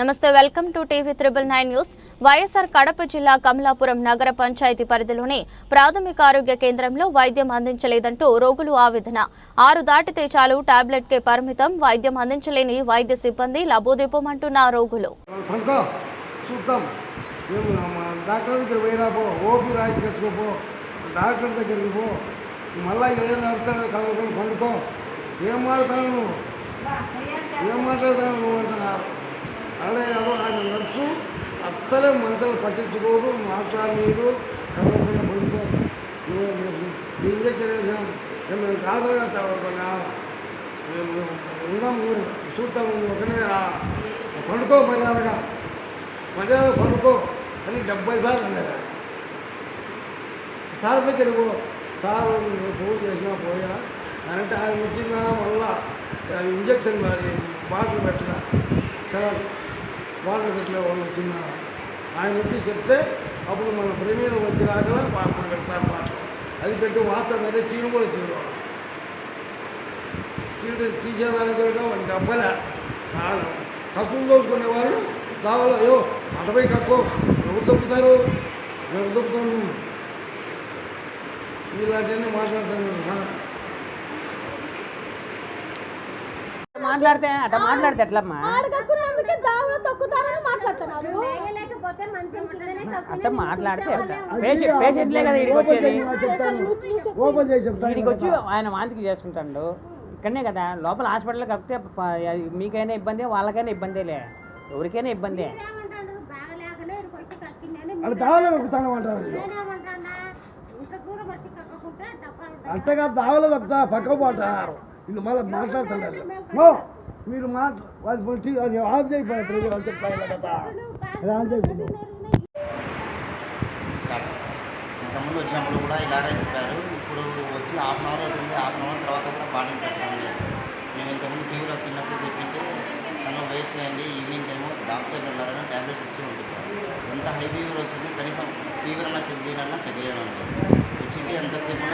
నమస్తే welcome to TV triple nine news. YSR Kadapa జిల్లా కమలాపురం నగర పంచాయతీ పరిధిలోని ప్రాథమిక ఆరోగ్య కేంద్రంలో వైద్యం అందించలేదంటూ రోగులు ఆవేదన. ఆరు దాటితే చాలు టాబ్లెట్ కే పరిమితం వైద్యం అందించలేని వైద్య సిబ్బంది లబోదిపోమంటున్న రోగులు. ఏం డాక్టర్ దగ్గర ఓపీ రాయించి తెచ్చుకోపో డాక్టర్ దగ్గరికి పో. మళ్ళీ ఇక్కడ ఏం పండుకో. ఏం నువ్వు? ఏం అదే ఆయన నడుచు అస్సలే మంటలు పట్టించుకోదు మాట్లాడలేదు కదలకుండా పండుకో. నువ్వు ఇంజక్షన్ మేము కాదుగా చదవకుండా మేము ఉన్నాం మీరు చూస్తాం ఒకనే రా. పండుకో మర్యాదగా. మర్యాద పండుకో అని డెబ్బై సార్లు అన్నారు. సార్ దగ్గరకు పో. సార్ నేను ఫోన్ చేసినా పోయా. అంటే ఆయన వచ్చిందా? మళ్ళా ఇంజక్షన్ బాటిల్ పెట్టడా సరే. బాటిల్ పెట్టలే వాళ్ళు వచ్చిందా ఆయన వచ్చి చెప్తే అప్పుడు మన ప్రేమీలు వచ్చి రాగల అప్పుడు పెడతారు బాటిల్ అది పెట్టి వాడుతుందంటే తీరు కూడా చీరు చీడు తీసేదానికి కూడా వాడికి డబ్బలే కక్కులు దోచుకునే వాళ్ళు కావాలి? అయ్యో అటపై కక్కు ఎవరు తప్పుతారు? ఎవరు తప్పుతాను ఇలాంటివన్నీ మాట్లాడతాను సార్ మాట్లాడితే అట్లా మాట్లాడితే ఎట్లమ్మా? అట్లా మాట్లాడితే పేషెంట్ పేషెంట్లే కదా ఇడికి వచ్చేది. చెప్తాను. ఓపెన్ చేసి చెప్తాను ఇడికి వచ్చి ఆయన వాంతికి చేసుకుంటాడు ఇక్కడనే కదా లోపల ప- అది మీకైనా ఇబ్బంది వాళ్ళకైనా ఇబ్బందేలే. ఎవరికైనా ఇబ్బందే. అట్టగా దావలో తప్పుతా పక్క పోతారు ఇది మళ్ళీ మాట్లాడుతున్నారు మీరు మాట అది ఆఫ్ చేయిపోయి ప్రజలు అని చెప్తాను కదా అది చేయిపోయింది స్టార్ట్ ఇంతకుముందు వచ్చినప్పుడు కూడా ఇలాగే చెప్పారు. ఇప్పుడు వచ్చి హాఫ్ అన్ అవర్ అవుతుంది. హాఫ్ అన్ అవర్ తర్వాత కూడా బాడీ పెట్టడం లేదు మేము ఇంతకుముందు ఫీవర్ వస్తున్నప్పుడు చెప్పింటే తను వెయిట్ చేయండి. ఈవినింగ్ టైము డాక్టర్ వెళ్ళారని ట్యాబ్లెట్స్ ఇచ్చి పంపించారు. ఎంత హై ఫీవర్ వస్తుంది కనీసం ఫీవర్ అన్నా చెక్ చేయాలన్నా చెక్ చేయడం లేదు. వచ్చింటే ఎంతసేపు